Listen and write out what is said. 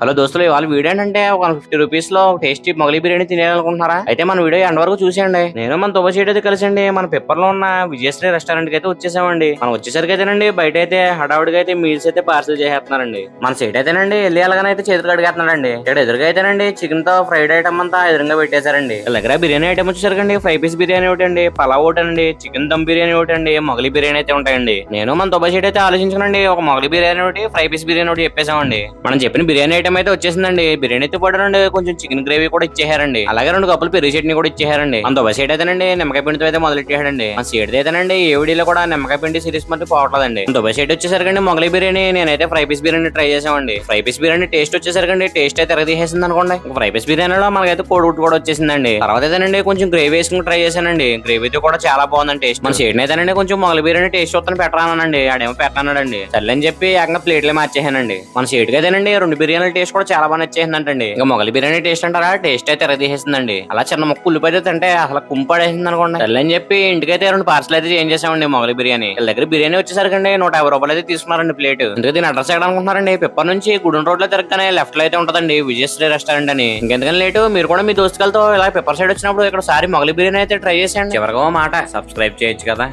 Hello దోస్తులు ఇవాళ video ఏంటంటే ఒక ఫిఫ్టీ రూపీస్లో టేస్టీ మొగలి బిర్యానీ తినేయాలనుకుంటున్నారా? అయితే మన వీడియో ఎండ్ వరకు చూసేయండి. నేను మన తుబ్బ చేయడం అయితే కలిసండి. మన పెప్పర్లో ఉన్న విజయశ్రీ రెస్టారెంట్కి అయితే వచ్చేసామండి. మనం వచ్చేసరికి అయితేనండి బయట అయితే హడావుడిగా అయితే మీల్స్ అయితే పార్సల్ చేసేస్తున్నారండి. మన సైట్ అయితేనండి వెళ్ళి ఎలాగైనా అయితే చేతులు కడిగేస్తున్నారండి. ఇక్కడ ఎదురుగా అయితేనండి చికెన్తో ఫ్రైడ్ ఐటమ్ అంతా ఎదురుగా పెట్టేశారండి. దగ్గర బిర్యానీ ఐటమ్ వచ్చేసరికండి ఫ్రై పీస్ బిర్యానీ ఒకటి అండి పలావ్ ఒకటి అండి చికెన్ దమ్ బిర్యానీ ఒకటి అండి మొగలి బిర్యానీ అయితే ఉంటాయండి. నేను మన తుబ్బ అయితే ఆలోచించానండి ఒక మొగలి బిర్యానీ ఒకటి ఫ్రై పీస్ బిర్యానీ ఒకటి చెప్పేసామండి మనం చెప్పిన బిర్యానీ ఐటమ్ అయితే వచ్చేసిందండి. బిర్యానీతో పాటు రండి కొంచెం చికెన్ గ్రేవీ కూడా ఇచ్చేసారండి. అలాగే రెండు కప్పులు పెరుగు చట్నీ కూడా ఇచ్చేసారండి. అంత దుబాయ్ సైడ్ అయితేనండి నిమ్మకాయ పిండితో అయితే మొదలెట్టేసాడండి. ఆ సైడ్ అయితేనండి ఏవిడీలో కూడా నిమ్మకాయ పిండి సిరీస్ మధ్య పోవట్లేదండి. దుబాయ్ సైడ్ వచ్చేసరికండి మొగలై బిర్యానీ నేనైతే ఫ్రై పీస్ బిర్యానీ ట్రై చేసామండి ఫ్రై పీస్ బిర్యానీ టేస్ట్ వచ్చేసరికండి టేస్ట్ అయితే తీసేసింది అనుకోండి. ఫ్రై పీస్ బిర్యానీలో మనకైతే కోడిగుడ్డు కూడా వచ్చేసిందండి. తర్వాత అయితేనండి కొంచెం గ్రేవీ వేసుకుని ట్రై చేశానండి. గ్రేవీతో కూడా చాలా బాగుందండి టేస్ట్. మన సైడ్ అయితేనండి కొంచెం మొగలి బిర్యానీ టేస్ట్ వస్తాను పెట్టరానండి ఆడేమో పెట్టానండి సర్లేని చెప్పి ఏకంగా ప్లేట్లే మార్చేసానండి. మన సీట్ అయితేనండి రెండు బిర్యానీలు టేస్ట్ కూడా చాలా బాగా నచ్చేసిందంటండి. ఇంకా మొగలి బిర్యానీ టేస్ట్ అంటారా? టేస్ట్ అయితే తీసేసిందండి అలా చిన్న ముక్క ఉల్లిపాయ తింటే అసలు కుంపడేసింది అనుకోండి. వెళ్ళని చెప్పి ఇంటికైతే రెండు పార్సల్ అయితే చేంజ్ చేసామండి మొగలి బిర్యానీ. వీళ్ళ దగ్గర బిర్యానీ వచ్చేసరికి నూట యాభై రూపాయలు అయితే తీసుకున్నారండి ప్లేట్ ఇందుకు దీని అడ్రస్ ఎక్కడ అనుకుంటున్నారండి పిప్పర్ నుంచి గుడి రోడ్లో తిరగగానే లెఫ్ట్లో అయితే ఉంటదండి. విజయశ్రీ రెస్టారెంట్ అని. ఇంకెందుకని లేటు మీరు కూడా మీ దోస్తులతో ఇలా పెప్పర్ సైడ్ వచ్చినప్పుడు ఇక్కడ సారి మొగలి బిర్యానీ అయితే ట్రై చేసేయండి. చివరిగా మాట సబ్స్క్రైబ్ చేయొచ్చు కదా.